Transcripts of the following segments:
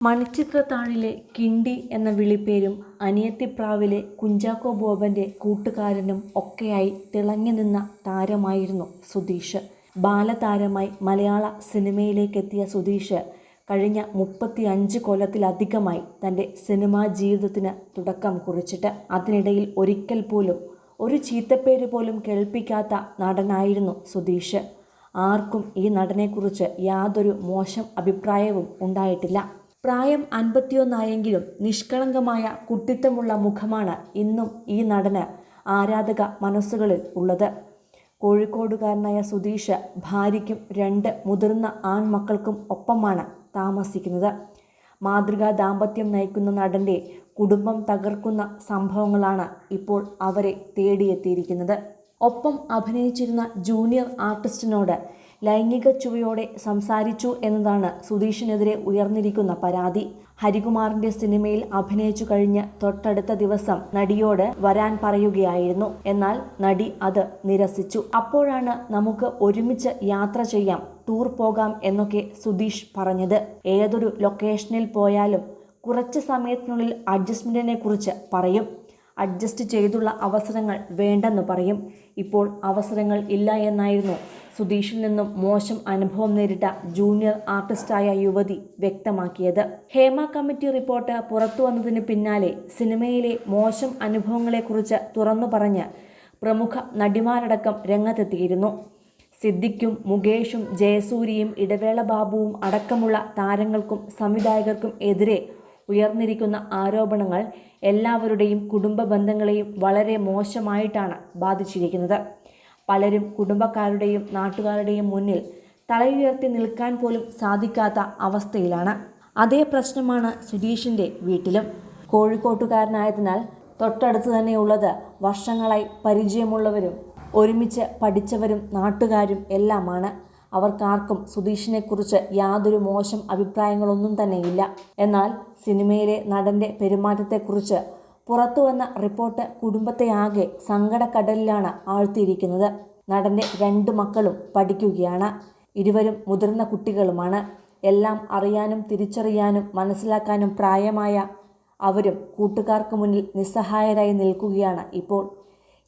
മണിച്ചിത്രത്താഴിലെ കിണ്ടി എന്ന വിളിപ്പേരും അനിയത്തിപ്രാവിലെ കുഞ്ചാക്കോ ബോബന്റെ കൂട്ടുകാരനും ഒക്കെയായി തിളങ്ങി നിന്ന താരമായിരുന്നു സുധീഷ്. ബാലതാരമായി മലയാള സിനിമയിലേക്കെത്തിയ സുധീഷ് കഴിഞ്ഞ മുപ്പത്തി അഞ്ച് കൊല്ലത്തിലധികമായി തന്റെ സിനിമാ ജീവിതത്തിന് തുടക്കം കുറിച്ചിട്ട് അതിനിടയിൽ ഒരിക്കൽ പോലും ഒരു ചീത്തപ്പേര് പോലും കേൾപ്പിക്കാത്ത നടനായിരുന്നു സുധീഷ്. ആർക്കും ഈ നടനെക്കുറിച്ച് യാതൊരു മോശം അഭിപ്രായവും ഉണ്ടായിട്ടില്ല. പ്രായം അൻപത്തിയൊന്നായെങ്കിലും നിഷ്കളങ്കമായ കുട്ടിത്തമുള്ള മുഖമാണ് ഇന്നും ഈ നടന് ആരാധക മനസ്സുകളിൽ ഉള്ളത്. കോഴിക്കോടുകാരനായ സുധീഷ് ഭാര്യയ്ക്കും രണ്ട് മുതിർന്ന ആൺമക്കൾക്കും ഒപ്പമാണ് താമസിക്കുന്നത്. മാതൃകാ ദാമ്പത്യം നയിക്കുന്ന നടന്റെ കുടുംബം തകർക്കുന്ന സംഭവങ്ങളാണ് ഇപ്പോൾ അവരെ തേടിയെത്തിയിരിക്കുന്നത്. ഒപ്പം അഭിനയിച്ചിരുന്ന ജൂനിയർ ആർട്ടിസ്റ്റിനോട് ലൈംഗിക ചുവയോടെ സംസാരിച്ചു എന്നതാണ് സുധീഷിനെതിരെ ഉയർന്നിരിക്കുന്ന പരാതി. ഹരികുമാറിന്റെ സിനിമയിൽ അഭിനയിച്ചു കഴിഞ്ഞ് തൊട്ടടുത്ത ദിവസം നടിയോട് വരാൻ പറയുകയായിരുന്നു. എന്നാൽ നടി അത് നിരസിച്ചു. അപ്പോഴാണ് നമുക്ക് ഒരുമിച്ച് യാത്ര ചെയ്യാം ടൂർ പോകാം എന്നൊക്കെ സുധീഷ് പറഞ്ഞത്. ഏതൊരു ലൊക്കേഷനിൽ പോയാലും കുറച്ച് സമയത്തിനുള്ളിൽ അഡ്ജസ്റ്റ്മെന്റിനെ കുറിച്ച് പറയും. അഡ്ജസ്റ്റ് ചെയ്തുള്ള അവസരങ്ങൾ വേണ്ടെന്ന് പറയും. ഇപ്പോൾ അവസരങ്ങൾ ഇല്ല എന്നായിരുന്നു. സുധീഷിൽ നിന്നും മോശം അനുഭവം നേരിട്ട ജൂനിയർ ആർട്ടിസ്റ്റായ യുവതി വ്യക്തമാക്കിയത്. ഹേമ കമ്മിറ്റി റിപ്പോർട്ട് പുറത്തു വന്നതിന് പിന്നാലെ സിനിമയിലെ മോശം അനുഭവങ്ങളെക്കുറിച്ച് തുറന്നു പറഞ്ഞ് പ്രമുഖ നടിമാരടക്കം രംഗത്തെത്തിയിരുന്നു. സിദ്ദിഖും മുകേഷും ജയസൂരിയും ഇടവേള ബാബുവും അടക്കമുള്ള താരങ്ങൾക്കും സംവിധായകർക്കും എതിരെ ഉയർന്നിരിക്കുന്ന ആരോപണങ്ങൾ എല്ലാവരുടെയും കുടുംബ ബന്ധങ്ങളെയും വളരെ മോശമായിട്ടാണ് ബാധിച്ചിരിക്കുന്നത്. പലരും കുടുംബക്കാരുടെയും നാട്ടുകാരുടെയും മുന്നിൽ തലയുയർത്തി നിൽക്കാൻ പോലും സാധിക്കാത്ത അവസ്ഥയിലാണ്. അതേ പ്രശ്നമാണ് സുധീഷിന്റെ വീട്ടിലും. കോഴിക്കോട്ടുകാരനായതിനാൽ തൊട്ടടുത്ത് തന്നെയുള്ളത് വർഷങ്ങളായി പരിചയമുള്ളവരും ഒരുമിച്ച് പഠിച്ചവരും നാട്ടുകാരും എല്ലാമാണ്. അവർക്കാർക്കും സുധീഷിനെക്കുറിച്ച് യാതൊരു മോശം അഭിപ്രായങ്ങളൊന്നും തന്നെയില്ല. എന്നാൽ സിനിമയിലെ നടന്റെ പെരുമാറ്റത്തെക്കുറിച്ച് പുറത്തു വന്ന റിപ്പോർട്ട് കുടുംബത്തെ ആകെ സങ്കടക്കടലിലാണ് ആഴ്ത്തിയിരിക്കുന്നത്. നടന്റെ രണ്ട് മക്കളും പഠിക്കുകയാണ്. ഇരുവരും മുതിർന്ന കുട്ടികളുമാണ്. എല്ലാം അറിയാനും തിരിച്ചറിയാനും മനസ്സിലാക്കാനും പ്രായമായ അവരും കൂട്ടുകാർക്ക് മുന്നിൽ നിസ്സഹായരായി നിൽക്കുകയാണ് ഇപ്പോൾ.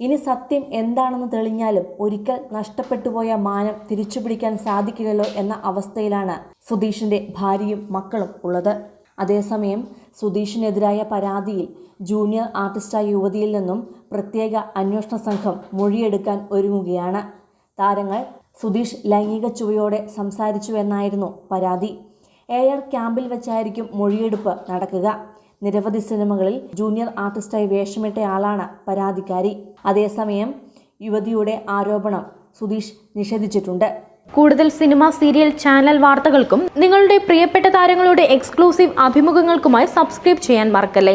ഇനി സത്യം എന്താണെന്ന് തെളിഞ്ഞാലും ഒരിക്കൽ നഷ്ടപ്പെട്ടുപോയ മാനം തിരിച്ചുപിടിക്കാൻ സാധിക്കില്ലല്ലോ എന്ന അവസ്ഥയിലാണ് സുധീഷിന്റെ ഭാര്യയും മക്കളും ഉള്ളത്. അതേസമയം സുധീഷിനെതിരായ പരാതിയിൽ ജൂനിയർ ആർട്ടിസ്റ്റായ യുവതിയിൽ നിന്നും പ്രത്യേക അന്വേഷണ സംഘം മൊഴിയെടുക്കാൻ ഒരുങ്ങുകയാണ്. താരങ്ങൾ സുധീഷ് ലൈംഗിക ചുവയോടെ സംസാരിച്ചുവെന്നായിരുന്നു പരാതി. എയർ ക്യാമ്പിൽ വെച്ചായിരിക്കും മൊഴിയെടുപ്പ് നടക്കുക. നിരവധി സിനിമകളിൽ ജൂനിയർ ആർട്ടിസ്റ്റായി വേഷമിട്ടയാളാണ് പരാതിക്കാരി. അതേസമയം യുവതിയുടെ ആരോപണം സുധീഷ് നിഷേധിച്ചിട്ടുണ്ട്. കൂടുതൽ സിനിമ സീരിയൽ ചാനൽ വാർത്തകൾക്കും നിങ്ങളുടെ പ്രിയപ്പെട്ട താരങ്ങളുടെ എക്സ്ക്ലൂസീവ് അഭിമുഖങ്ങൾക്കുമായി സബ്സ്ക്രൈബ് ചെയ്യാൻ മറക്കല്ലേ?